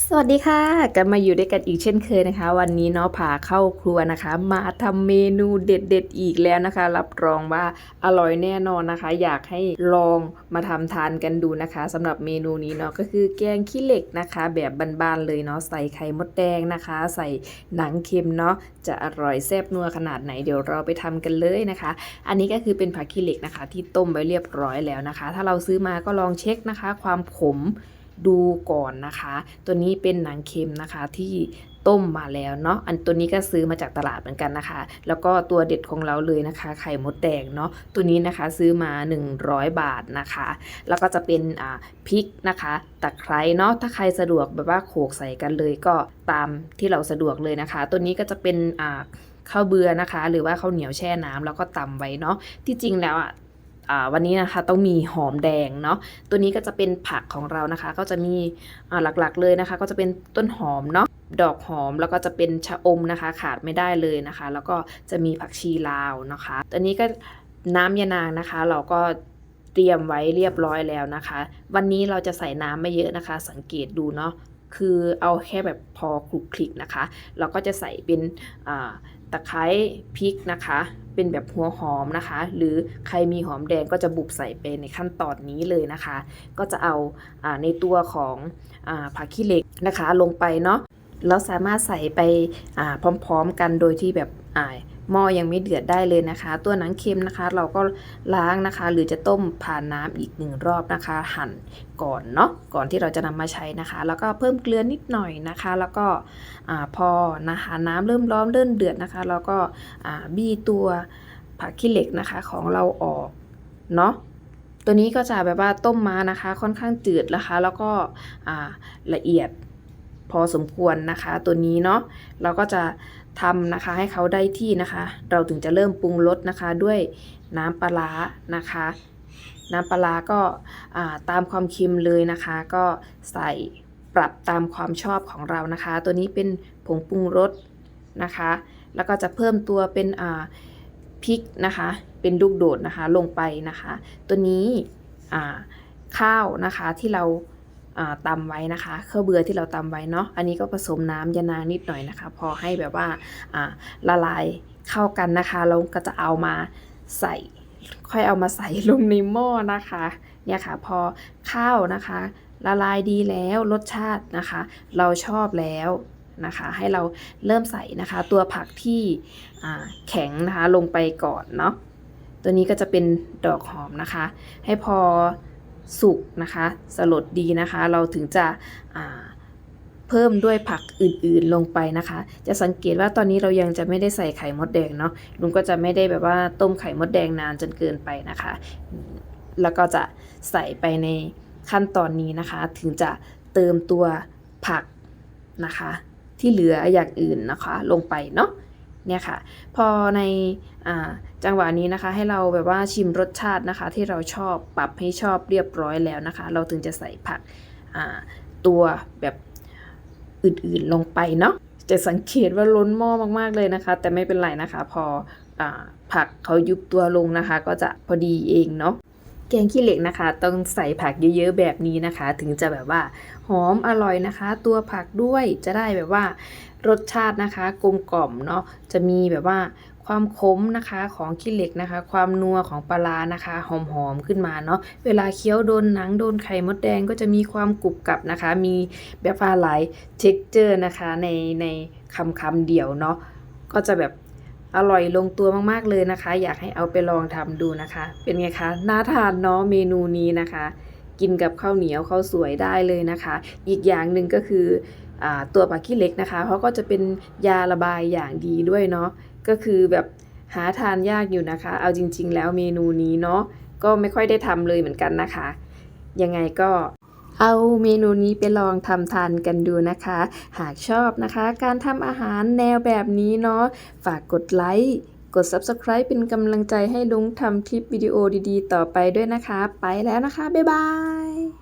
สวัสดีค่ะกลับมาอยู่ด้วยกันอีกเช่นเคยนะคะ วันนี้เนาะพาเข้าครัวนะคะ มาทำเมนูเด็ดๆอีกแล้วนะคะ รับรองว่าอร่อยแน่นอนนะคะ อยากให้ลองมาทำทานกันดูนะคะสำหรับเมนูนี้เนาะก็คือแกงขี้เหล็กนะคะ แบบบ้านๆเลยเนาะใส่ไข่มดแดงนะคะ ใส่หนังเค็มเนาะจะอร่อยแซ่บนัวขนาดไหนเดี๋ยวเราไปทำกันเลยนะคะ อันนี้ก็คือเป็นผักขี้เหล็กนะคะ ที่ต้มไว้เรียบร้อยแล้วนะคะ ถ้าเราซื้อมาก็ลองเช็คนะคะ ความขม ดูก่อนนะคะ ตัวนี้เป็นหนังเค็มนะคะที่ต้มมาแล้วเนาะอันตัวนี้ก็ซื้อมาจากตลาดเหมือนกันนะคะ แล้วก็ตัวเด็ดของเราเลยนะคะ ไข่มดแดงเนาะตัวนี้นะคะซื้อมา 100 บาทนะคะ แล้วก็จะเป็นอ่าพริกนะคะตะไคร้เนาะถ้าใครสะดวกแบบว่าโขกใส่กันเลยก็ตามที่เราสะดวกเลยนะคะ ตัวนี้ก็จะเป็นอ่าข้าวเบื่อนะคะ หรือว่าข้าวเหนียวแช่น้ำแล้วก็ตำไว้เนาะที่จริงแล้วอะ วันนี้นะคะต้องมีหอมแดงเนาะตัวนี้ก็จะเป็นผักของเรานะคะ ก็จะมีหลักๆเลยนะคะ ก็จะเป็นต้นหอมเนาะดอกหอมแล้วก็จะเป็นชะอมนะคะ ขาดไม่ได้เลยนะคะ แล้วก็จะมีผักชีลาวนะคะตัวนี้ก็น้ำยานางนะคะ เราก็เตรียมไว้เรียบร้อยแล้วนะคะ วันนี้เราจะใส่น้ำไม่เยอะนะคะ สังเกตดูเนาะ คือเอาแค่แบบพอคลุกคลิกนะคะ เราก็จะใส่เป็นตะไคร้พริกนะคะ เป็นแบบหัวหอมนะคะ หรือใครมีหอมแดงก็จะบุบใส่ไปในขั้นตอนนี้เลยนะคะ ก็จะเอาอาในตัวของอผักขี้เหล็กนะคะลงไปเนาะแล้วสามารถใส่ไปพร้อมๆกันโดยที่แบบอ่า หม้อยังไม่เดือดได้เลยนะคะ ตัวหนังเค็มนะคะ เราก็ล้างนะคะ หรือจะต้มผ่านน้ำอีกหนึ่งรอบนะคะ หั่นก่อนเนาะก่อนที่เราจะนำมาใช้นะคะ แล้วก็เพิ่มเกลือนิดหน่อยนะคะ แล้วก็พอนะคะน้ำเริ่มร้อนเริ่มเดือดนะคะแล้วก็บี้ตัวผักขี้เหล็กนะคะของเราออกเนาะตัวนี้ก็จะแบบว่าต้มมานะคะ ค่อนข้างจืดนะคะ แล้วก็ละเอียด พอสมควรนะคะตัวนี้เนาะเราก็จะทำนะคะให้เขาได้ที่นะคะ เราถึงจะเริ่มปรุงรสนะคะด้วยน้ำปลานะคะ น้ำปลาก็ตามความเค็มเลยนะคะ ก็ใส่ปรับตามความชอบของเรานะคะ ตัวนี้เป็นผงปรุงรสนะคะ แล้วก็จะเพิ่มตัวเป็นพริกนะคะ เป็นลูกโดดนะคะลงไปนะคะ ตัวนี้ข้าวนะคะที่เรา ตำไว้นะคะข้าวเบื่อที่เราตำไว้เนาะอันนี้ก็ผสมน้ำยานางนิดหน่อยนะคะ พอให้แบบว่าละลายเข้ากันนะคะเราก็จะเอามาใส่ ค่อยเอามาใส่ลงในหม้อนะคะเนี่ยค่ะพอข้าวนะคะ ละลายดีแล้วรสชาตินะคะ เราชอบแล้วนะคะ ให้เราเริ่มใส่นะคะ ตัวผักที่แข็งนะคะลงไปก่อนเนาะตัวนี้ก็จะเป็นดอกหอมนะคะ ให้พอ สุกนะคะสลดดีนะคะ เราถึงจะเพิ่มด้วยผักอื่นๆลงไปนะคะ จะสังเกตว่าตอนนี้เรายังจะไม่ได้ใส่ไข่มดแดงเนาะลุงก็จะไม่ได้แบบว่าต้มไข่มดแดงนานจนเกินไปนะคะ แล้วก็จะใส่ไปในขั้นตอนนี้นะคะ ถึงจะเติมตัวผักนะคะ ที่เหลืออย่างอื่นนะคะ ลงไปเนาะ เนี่ยค่ะ พอในอจังหวะนี้นะคะ ให้เราแบบว่าชิมรสชาตินะคะ ที่เราชอบปรับให้ชอบเรียบร้อยแล้วนะคะ เราถึงจะใส่ผักตัวแบบอื่นๆลงไปเนาะจะสังเกตว่าล้นหม้อมากๆเลยนะคะ แต่ไม่เป็นไรนะคะ พออผักเขายุบตัวลงนะคะ ก็จะพอดีเองเนาะ แกงขี้เหล็กนะคะ ต้องใส่ผักเยอะๆแบบนี้นะคะ ถึงจะแบบว่าหอมอร่อยนะคะ ตัวผักด้วยจะได้แบบว่ารสชาตินะคะ กลมกล่อมเนาะจะมีแบบว่าความขมนะคะของขี้เหล็กนะคะ ความนัวของปลานะคะหอมๆขึ้นมาเนาะเวลาเคี้ยวโดนหนังโดนไข่มดแดงก็จะมีความกรุบกรับนะคะ มีแบบว่าหลายเท็กเจอร์นะคะในในคำคำเดียวเนาะก็จะแบบ อร่อยลงตัวมากๆเลยนะคะ อยากให้เอาไปลองทำดูนะคะ เป็นไงคะน่าทานเนาะเมนูนี้นะคะ กินกับข้าวเหนียวข้าวสวยได้เลยนะคะ อีกอย่างหนึ่งก็คืออตัวปลาขี้เล็กนะคะเขาก็จะเป็นยาระบายอย่างดีด้วยเนาะก็คือแบบหาทานยากอยู่นะคะ เอาจริง ๆ แล้วเมนูนี้เนาะก็ไม่ค่อยได้ทำเลยเหมือนกันนะคะ ยังไงก็ เอาเมนูนี้ไปลองทำทานกันดูนะคะ หากชอบนะคะ การทำอาหารแนวแบบนี้เนาะ ฝากกดไลค์ กด Subscribe เป็นกำลังใจให้ลุงทำคลิปวิดีโอดีๆ ต่อไปด้วยนะคะ ไปแล้วนะคะ บ๊ายบาย